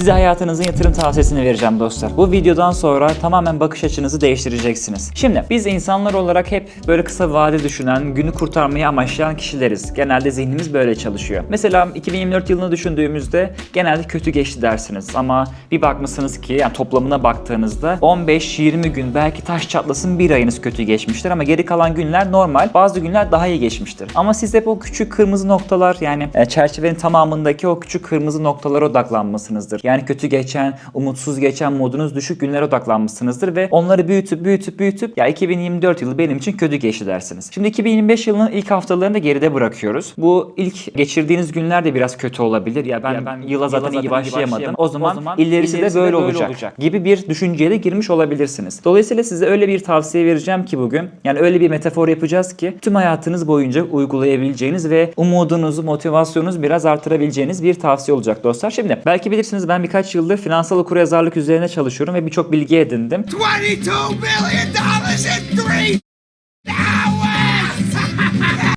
Size hayatınızın yatırım tavsiyesini vereceğim dostlar. Bu videodan sonra tamamen bakış açınızı değiştireceksiniz. Şimdi biz insanlar olarak hep böyle kısa vade düşünen, günü kurtarmayı amaçlayan kişileriz. Genelde zihnimiz böyle çalışıyor. Mesela 2024 yılını düşündüğümüzde genelde kötü geçti dersiniz ama bir bakmışsınız ki yani toplamına baktığınızda 15-20 gün belki taş çatlasın bir ayınız kötü geçmiştir ama geri kalan günler normal. Bazı günler daha iyi geçmiştir. Ama siz hep o küçük kırmızı noktalar yani e, çerçevenin tamamındaki o küçük kırmızı noktalara odaklanmasınızdır. Yani kötü geçen, umutsuz geçen, modunuz düşük günlere odaklanmışsınızdır ve onları büyütüp büyütüp büyütüp ya 2024 yılı benim için kötü geçti dersiniz. Şimdi 2025 yılının ilk haftalarını da geride bırakıyoruz. Bu ilk geçirdiğiniz günler de biraz kötü olabilir. Ya ben, ben yıla zaten, iyi başlayamadım. O zaman, ilerisi, de böyle, olacak, gibi bir düşünceye de girmiş olabilirsiniz. Dolayısıyla size öyle bir tavsiye vereceğim ki bugün yani öyle bir metafor yapacağız ki tüm hayatınız boyunca uygulayabileceğiniz ve umudunuzu, motivasyonunuzu biraz artırabileceğiniz bir tavsiye olacak dostlar. Şimdi belki bilirsiniz ben birkaç yıldır finansal okuryazarlık üzerine çalışıyorum ve birçok bilgi edindim. $22 billion in three hours!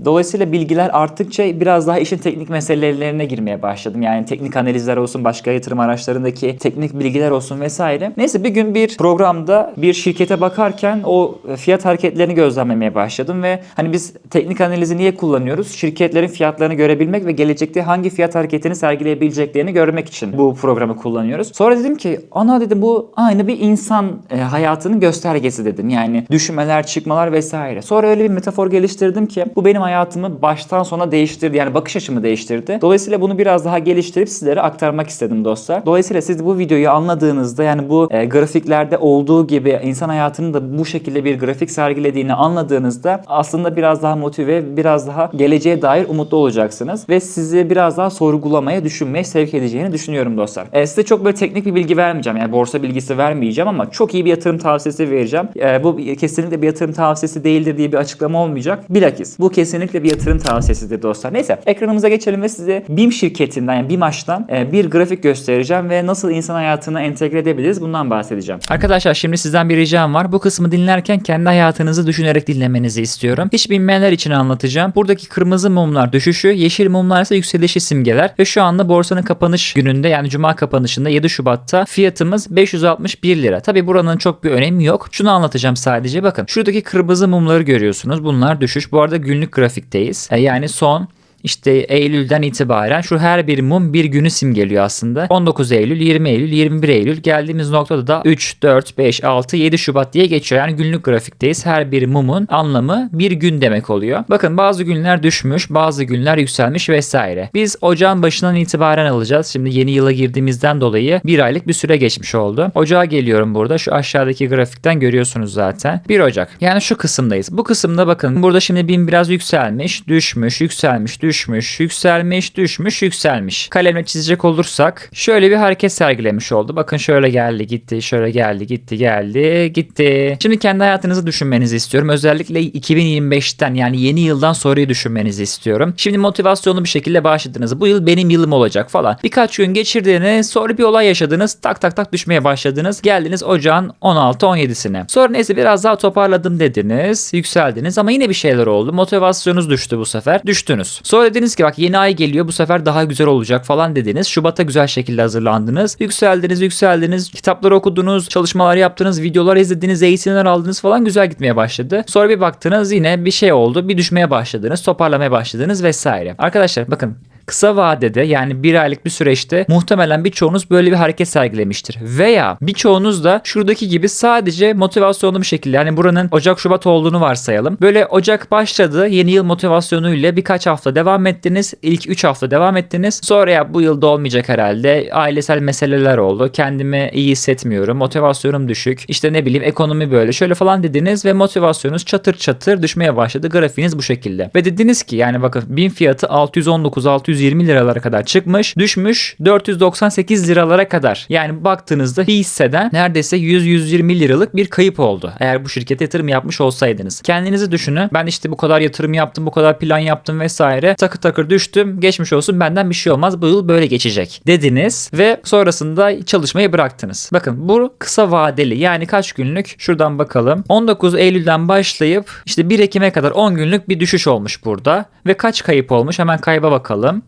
Dolayısıyla bilgiler arttıkça biraz daha işin teknik meselelerine girmeye başladım. Yani teknik analizler olsun, başka yatırım araçlarındaki teknik bilgiler olsun vesaire. Neyse bir gün bir programda bir şirkete bakarken o fiyat hareketlerini gözlemlemeye başladım ve hani biz teknik analizi niye kullanıyoruz? Şirketlerin fiyatlarını görebilmek ve gelecekte hangi fiyat hareketini sergileyebileceklerini görmek için bu programı kullanıyoruz. Sonra dedim ki ana dedim bu aynı bir insan e, hayatının göstergesi dedim. Yani düşmeler, çıkmalar vesaire. Sonra öyle bir metafor geliştirdim ki bu benim hayatımı baştan sona değiştirdi. Yani bakış açımı değiştirdi. Dolayısıyla bunu biraz daha geliştirip sizlere aktarmak istedim dostlar. Dolayısıyla siz bu videoyu anladığınızda yani bu e, grafiklerde olduğu gibi insan hayatının da bu şekilde bir grafik sergilediğini anladığınızda aslında biraz daha motive, biraz daha geleceğe dair umutlu olacaksınız ve sizi biraz daha sorgulamaya, düşünmeye sevk edeceğini düşünüyorum dostlar. E, size çok böyle teknik bir bilgi vermeyeceğim. Yani borsa bilgisi vermeyeceğim ama çok iyi bir yatırım tavsiyesi vereceğim. E, bu kesinlikle bir yatırım tavsiyesi değildir diye bir açıklama olmayacak. Bilakis bu kesinlikle bir yatırım tavsiyesidir dostlar. Neyse ekranımıza geçelim ve size BİM şirketinden yani BİMAŞ'tan e, bir grafik göstereceğim ve nasıl insan hayatına entegre edebiliriz bundan bahsedeceğim. Arkadaşlar şimdi sizden bir ricam var. Bu kısmı dinlerken kendi hayatınızı düşünerek dinlemenizi istiyorum. Hiç bilmeyenler için anlatacağım. Buradaki kırmızı mumlar düşüşü, yeşil mumlar ise yükselişi simgeler ve şu anda borsanın kapanış gününde yani cuma kapanışında 7 Şubat'ta fiyatımız 561 lira. Tabi buranın çok bir önemi yok. Şunu anlatacağım sadece. Bakın şuradaki kırmızı mumları görüyorsunuz. Bunlar düşüş. Bu arada günlük grafikteyiz. E, Yani son işte Eylül'den itibaren şu her bir mum bir günü simgeliyor aslında. 19 Eylül, 20 Eylül, 21 Eylül geldiğimiz noktada da 3, 4, 5, 6, 7 Şubat diye geçiyor. Yani günlük grafikteyiz. Her bir mumun anlamı bir gün demek oluyor. Bakın bazı günler düşmüş, bazı günler yükselmiş vesaire. Biz ocağın başından itibaren alacağız. Şimdi yeni yıla girdiğimizden dolayı bir aylık bir süre geçmiş oldu. Ocağa geliyorum burada. Şu aşağıdaki grafikten görüyorsunuz zaten. 1 Ocak. Yani şu kısımdayız. Bu kısımda bakın burada şimdi bin biraz yükselmiş, düşmüş, yükselmiş, düşmüş, yükselmiş, düşmüş, yükselmiş. Kalemle çizecek olursak şöyle bir hareket sergilemiş oldu. Bakın şöyle geldi, gitti, şöyle geldi, gitti, geldi, gitti. Şimdi kendi hayatınızı düşünmenizi istiyorum. Özellikle 2025'ten yani yeni yıldan sonrayı düşünmenizi istiyorum. Şimdi motivasyonlu bir şekilde başladınız. Bu yıl benim yılım olacak falan. Birkaç gün geçirdiğiniz, sonra bir olay yaşadınız. Tak tak tak düşmeye başladınız. Geldiniz ocağın 16-17'sine. Sonra neyse biraz daha toparladım dediniz. Yükseldiniz ama yine bir şeyler oldu. Motivasyonunuz düştü bu sefer. Düştünüz. Sonra dediniz ki bak yeni ay geliyor bu sefer daha güzel olacak falan dediniz. Şubat'a güzel şekilde hazırlandınız. Yükseldiniz, yükseldiniz. Kitapları okudunuz, çalışmalar yaptınız, videolar izlediniz, eğitimler aldınız falan güzel gitmeye başladı. Sonra bir baktınız yine bir şey oldu. Bir düşmeye başladınız, toparlamaya başladınız vesaire. Arkadaşlar bakın kısa vadede yani bir aylık bir süreçte muhtemelen birçoğunuz böyle bir hareket sergilemiştir. Veya birçoğunuz da şuradaki gibi sadece motivasyonlu bir şekilde yani buranın Ocak Şubat olduğunu varsayalım. Böyle Ocak başladı yeni yıl motivasyonuyla birkaç hafta devam ettiniz. İlk 3 hafta devam ettiniz. Sonra ya bu yılda olmayacak herhalde. Ailesel meseleler oldu. Kendimi iyi hissetmiyorum. Motivasyonum düşük. İşte ne bileyim ekonomi böyle şöyle falan dediniz ve motivasyonunuz çatır çatır düşmeye başladı. Grafiğiniz bu şekilde. Ve dediniz ki yani bakın bin fiyatı 619 620 liralara kadar çıkmış. Düşmüş 498 liralara kadar. Yani baktığınızda bir hisseden neredeyse 100-120 liralık bir kayıp oldu. Eğer bu şirkete yatırım yapmış olsaydınız. Kendinizi düşünün. Ben işte bu kadar yatırım yaptım, bu kadar plan yaptım vesaire. Takır takır düştüm. Geçmiş olsun benden bir şey olmaz. Bu yıl böyle geçecek dediniz ve sonrasında çalışmayı bıraktınız. Bakın bu kısa vadeli yani kaç günlük? Şuradan bakalım. 19 Eylül'den başlayıp işte 1 Ekim'e kadar 10 günlük bir düşüş olmuş burada. Ve kaç kayıp olmuş? Hemen kayba bakalım.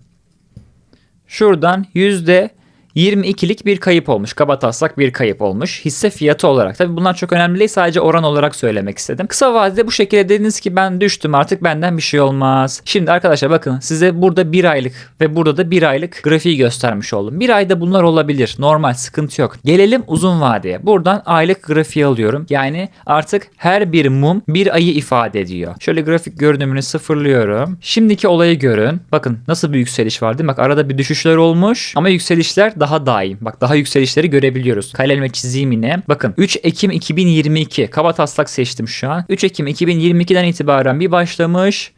Şuradan yüzde 22'lik bir kayıp olmuş. Kabataslak bir kayıp olmuş. Hisse fiyatı olarak. Tabii bunlar çok önemli değil. Sadece oran olarak söylemek istedim. Kısa vadede bu şekilde dediniz ki ben düştüm artık benden bir şey olmaz. Şimdi arkadaşlar bakın size burada bir aylık ve burada da bir aylık grafiği göstermiş oldum. Bir ayda bunlar olabilir. Normal sıkıntı yok. Gelelim uzun vadeye. Buradan aylık grafiği alıyorum. Yani artık her bir mum bir ayı ifade ediyor. Şöyle grafik görünümünü sıfırlıyorum. Şimdiki olayı görün. Bakın nasıl bir yükseliş var değil mi? Bak arada bir düşüşler olmuş ama yükselişler daha daim. Bak daha yükselişleri görebiliyoruz. Kalemle çizeyim yine. Bakın 3 Ekim 2022 kaba taslak seçtim şu an. 3 Ekim 2022'den itibaren bir başlamış.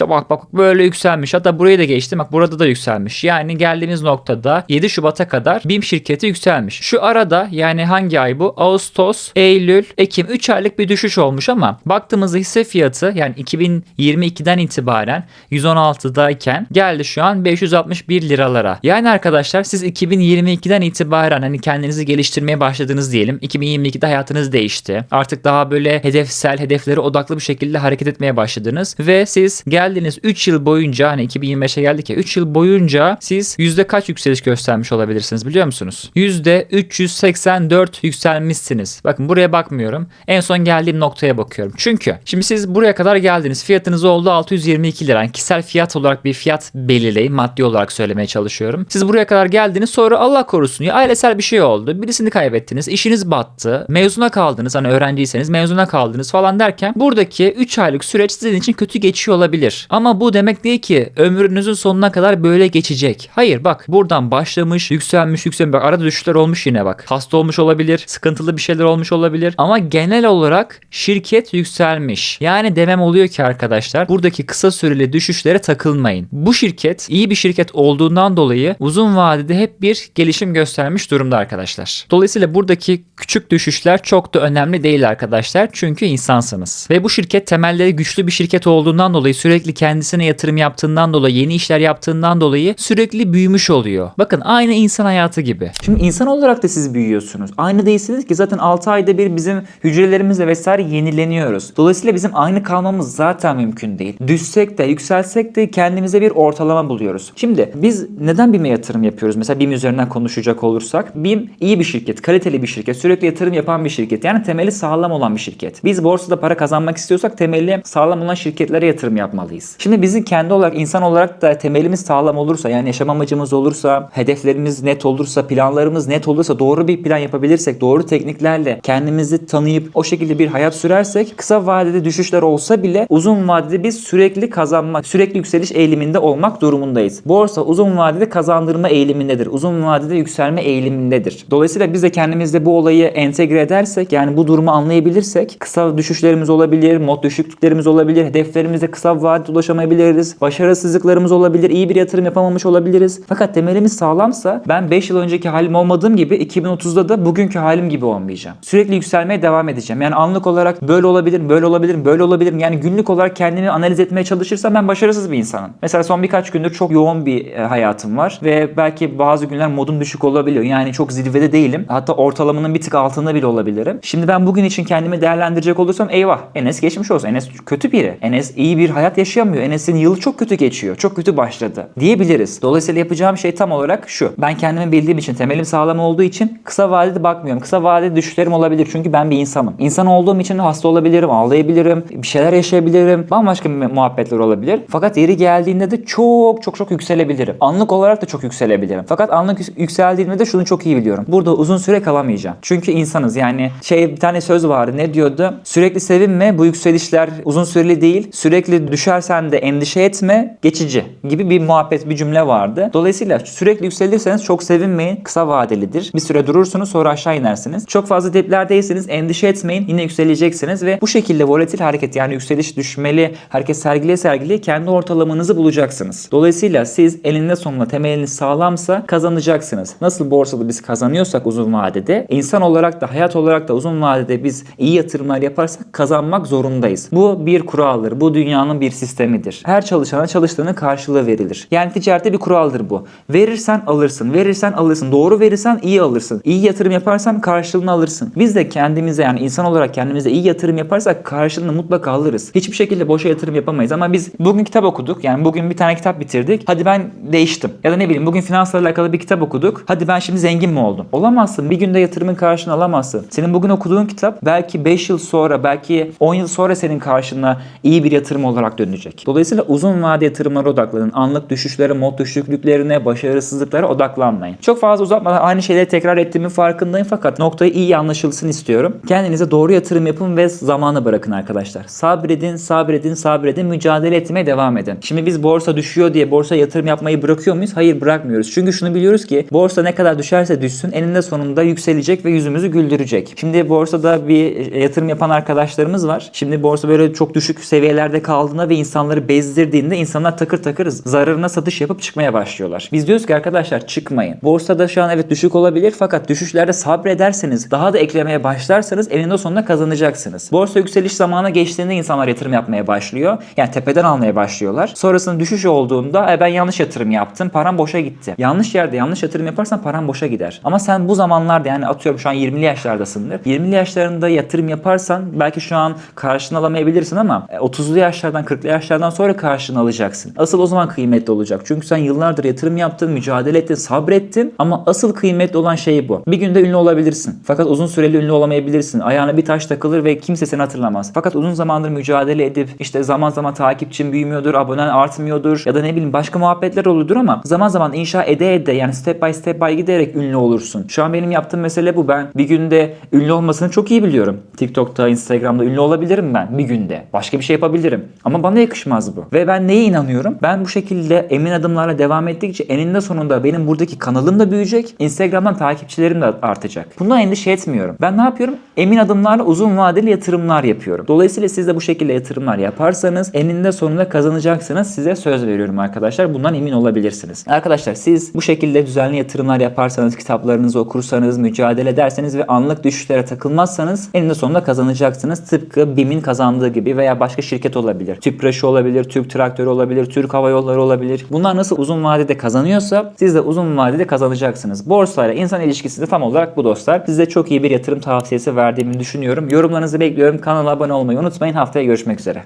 Bak bak böyle yükselmiş. Hatta burayı da geçtim. Bak burada da yükselmiş. Yani geldiğimiz noktada 7 Şubat'a kadar BİM şirketi yükselmiş. Şu arada yani hangi ay bu? Ağustos, Eylül, Ekim 3 aylık bir düşüş olmuş ama baktığımızda hisse fiyatı yani 2022'den itibaren 116'dayken geldi şu an 561 liralara. Yani arkadaşlar siz 2022'den itibaren hani kendinizi geliştirmeye başladınız diyelim. 2022'de hayatınız değişti. Artık daha böyle hedefsel, hedeflere odaklı bir şekilde hareket etmeye başladınız ve siz geldiniz 3 yıl boyunca hani 2025'e geldik ya 3 yıl boyunca siz yüzde kaç yükseliş göstermiş olabilirsiniz biliyor musunuz? Yüzde 384 yükselmişsiniz. Bakın buraya bakmıyorum. En son geldiğim noktaya bakıyorum. Çünkü şimdi siz buraya kadar geldiniz. Fiyatınız oldu 622 lira. Yani kişisel fiyat olarak bir fiyat belirleyin. Maddi olarak söylemeye çalışıyorum. Siz buraya kadar geldiniz sonra Allah korusun ya ailesel bir şey oldu. Birisini kaybettiniz. işiniz battı. Mezuna kaldınız. Hani öğrenciyseniz mezuna kaldınız falan derken buradaki 3 aylık süreç sizin için kötü geçiyor olabilir. Ama bu demek değil ki ömrünüzün sonuna kadar böyle geçecek. Hayır bak buradan başlamış, yükselmiş, yükselmiş. Bak arada düşüşler olmuş yine bak. Hasta olmuş olabilir, sıkıntılı bir şeyler olmuş olabilir. Ama genel olarak şirket yükselmiş. Yani demem oluyor ki arkadaşlar buradaki kısa süreli düşüşlere takılmayın. Bu şirket iyi bir şirket olduğundan dolayı uzun vadede hep bir gelişim göstermiş durumda arkadaşlar. Dolayısıyla buradaki küçük düşüşler çok da önemli değil arkadaşlar. Çünkü insansınız. Ve bu şirket temelleri güçlü bir şirket olduğundan dolayı sürekli kendisine yatırım yaptığından dolayı yeni işler yaptığından dolayı sürekli büyümüş oluyor. Bakın aynı insan hayatı gibi. Şimdi insan olarak da siz büyüyorsunuz. Aynı değilsiniz ki zaten 6 ayda bir bizim hücrelerimizle vesaire yenileniyoruz. Dolayısıyla bizim aynı kalmamız zaten mümkün değil. Düşsek de yükselsek de kendimize bir ortalama buluyoruz. Şimdi biz neden BİM'e yatırım yapıyoruz? Mesela BİM üzerinden konuşacak olursak. BİM iyi bir şirket, kaliteli bir şirket, sürekli yatırım yapan bir şirket. Yani temeli sağlam olan bir şirket. Biz borsada para kazanmak istiyorsak temeli sağlam olan şirketlere yatırım yapmalıyız. Şimdi bizim kendi olarak insan olarak da temelimiz sağlam olursa yani yaşam amacımız olursa, hedeflerimiz net olursa, planlarımız net olursa, doğru bir plan yapabilirsek, doğru tekniklerle kendimizi tanıyıp o şekilde bir hayat sürersek kısa vadede düşüşler olsa bile uzun vadede biz sürekli kazanmak, sürekli yükseliş eğiliminde olmak durumundayız. Borsa uzun vadede kazandırma eğilimindedir. Uzun vadede yükselme eğilimindedir. Dolayısıyla biz de kendimizde bu olayı entegre edersek yani bu durumu anlayabilirsek kısa düşüşlerimiz olabilir, mod düşüklüklerimiz olabilir, hedeflerimize kısa vadede ulaşamayabiliriz, başarısızlıklarımız olabilir, iyi bir yatırım yapamamış olabiliriz. Fakat temelimiz sağlamsa ben 5 yıl önceki halim olmadığım gibi 2030'da da bugünkü halim gibi olmayacağım. Sürekli yükselmeye devam edeceğim. Yani anlık olarak böyle olabilir, böyle olabilir, böyle olabilir. Yani günlük olarak kendimi analiz etmeye çalışırsam ben başarısız bir insanım. Mesela son birkaç gündür çok yoğun bir e, hayatım var ve belki bazı günler modum düşük olabiliyor. Yani çok zirvede değilim. Hatta ortalamanın bir tık altında bile olabilirim. Şimdi ben bugün için kendimi değerlendirecek olursam eyvah Enes geçmiş olsun. Enes kötü biri. Enes iyi bir hayat yaşayamıyor. Enes'in yılı çok kötü geçiyor. Çok kötü başladı diyebiliriz. Dolayısıyla yapacağım şey tam olarak şu. Ben kendimi bildiğim için, temelim sağlam olduğu için kısa vadede bakmıyorum. Kısa vadede düşüşlerim olabilir. Çünkü ben bir insanım. İnsan olduğum için hasta olabilirim, ağlayabilirim, bir şeyler yaşayabilirim. Bambaşka muhabbetler olabilir. Fakat yeri geldiğinde de çok çok çok yükselebilirim. Anlık olarak da çok yükselebilirim. Fakat anlık yük- yükseldiğimde de şunu çok iyi biliyorum. Burada uzun süre kalamayacağım. Çünkü insanız. Yani şey bir tane söz vardı. Ne diyordu? Sürekli sevinme. Bu yükselişler uzun süreli değil. Sürekli düşersen de endişe etme. Geçici gibi bir muhabbet, bir cümle vardı. Dolayısıyla sürekli yükselirseniz çok sevinmeyin. Kısa vadelidir. Bir süre durursunuz sonra aşağı inersiniz. Çok fazla diplerdeyseniz endişe etmeyin. Yine yükseleceksiniz ve bu şekilde volatil hareket yani yükseliş düşmeli hareket sergileye sergileye kendi ortalamanızı bulacaksınız. Dolayısıyla siz elinde sonunda temeliniz sağlamsa kazanacaksınız. Nasıl borsada biz kazanıyorsak uzun vadede insan olarak da hayat olarak da uzun vadede biz iyi yatırımlar yaparsak kazanmak zorundayız. Bu bir kuraldır. Bu dünyanın bir sistemidir. Her çalışana çalıştığının karşılığı verilir. Yani ticarette bir kuraldır bu. Verirsen alırsın, verirsen alırsın. Doğru verirsen iyi alırsın. İyi yatırım yaparsan karşılığını alırsın. Biz de kendimize yani insan olarak kendimize iyi yatırım yaparsak karşılığını mutlaka alırız. Hiçbir şekilde boşa yatırım yapamayız ama biz bugün kitap okuduk. Yani bugün bir tane kitap bitirdik. Hadi ben değiştim. Ya da ne bileyim bugün finansla alakalı bir kitap okuduk. Hadi ben şimdi zengin mi oldum? Olamazsın. Bir günde yatırımın karşılığını alamazsın. Senin bugün okuduğun kitap belki 5 yıl sonra, belki 10 yıl sonra senin karşına iyi bir yatırım olarak dönecek. Dolayısıyla uzun vade yatırımlara odaklanın. Anlık düşüşlere, mod düşüklüklerine, başarısızlıklara odaklanmayın. Çok fazla uzatmadan aynı şeyleri tekrar ettiğimin farkındayım fakat noktayı iyi anlaşılsın istiyorum. Kendinize doğru yatırım yapın ve zamanı bırakın arkadaşlar. Sabredin, sabredin, sabredin, mücadele etmeye devam edin. Şimdi biz borsa düşüyor diye borsa yatırım yapmayı bırakıyor muyuz? Hayır bırakmıyoruz. Çünkü şunu biliyoruz ki borsa ne kadar düşerse düşsün eninde sonunda yükselecek ve yüzümüzü güldürecek. Şimdi borsada bir yatırım yapan arkadaşlarımız var. Şimdi borsa böyle çok düşük seviyelerde kaldığında ve insanları bezdirdiğinde insanlar takır takır zararına satış yapıp çıkmaya başlıyorlar. Biz diyoruz ki arkadaşlar çıkmayın. Borsada şu an evet düşük olabilir fakat düşüşlerde sabrederseniz daha da eklemeye başlarsanız eninde sonunda kazanacaksınız. Borsa yükseliş zamanı geçtiğinde insanlar yatırım yapmaya başlıyor. Yani tepeden almaya başlıyorlar. Sonrasında düşüş olduğunda e, ben yanlış yatırım yaptım. Param boşa gitti. Yanlış yerde yanlış yatırım yaparsan param boşa gider. Ama sen bu zamanlarda yani atıyorum şu an 20'li yaşlardasındır. 20'li yaşlarında yatırım yaparsan belki şu an karşını alamayabilirsin ama e, 30'lu yaşlardan 40'lı yaşlardan sonra karşını alacaksın. Asıl o zaman kıymetli olacak. Çünkü sen yıllardır yatırım yaptın, mücadele ettin, sabrettin ama asıl kıymetli olan şey bu. Bir günde ünlü olabilirsin. Fakat uzun süreli ünlü olamayabilirsin. Ayağına bir taş takılır ve kimse seni hatırlamaz. Fakat uzun zamandır mücadele edip işte zaman zaman takipçin büyümüyordur, abonen artmıyordur ya da ne bileyim başka muhabbetler oluyordur ama zaman zaman inşa ede ede yani step by step by giderek ünlü olursun. Şu an benim yaptığım mesele bu. Ben bir günde ünlü olmasını çok iyi biliyorum. TikTok'ta, Instagram'da ünlü olabilirim ben bir günde. Başka bir şey yapabilirim. Ama bana yakışmaz bu. Ve ben neye inanıyorum? Ben bu şekilde emin adımlarla devam ettikçe eninde sonunda benim buradaki kanalım da büyüyecek. Instagram'dan takipçilerim de artacak. Bundan endişe etmiyorum. Ben ne yapıyorum? Emin adımlarla uzun vadeli yatırımlar yapıyorum. Dolayısıyla siz de bu şekilde yatırımlar yaparsanız eninde sonunda kazanacaksınız. Size söz veriyorum arkadaşlar. Bundan emin olabilirsiniz. Arkadaşlar siz bu şekilde düzenli yatırımlar yaparsanız, kitaplarınızı okursanız, mücadele ederseniz ve anlık düşüşlere takılmazsanız eninde sonunda kazanacaksınız. Tıpkı BİM'in kazandığı gibi veya başka şirket olabilir. Tüpraşı olabilir, Türk Traktörü olabilir, Türk Hava Yolları olabilir. Bunlar nasıl uzun vadede kazanıyorsa siz de uzun vadede kazanacaksınız. Borsayla insan ilişkisi de tam olarak bu dostlar. Size çok iyi bir yatırım tavsiyesi verdiğimi düşünüyorum. Yorumlarınızı bekliyorum. Kanala abone olmayı unutmayın. Haftaya görüşmek üzere.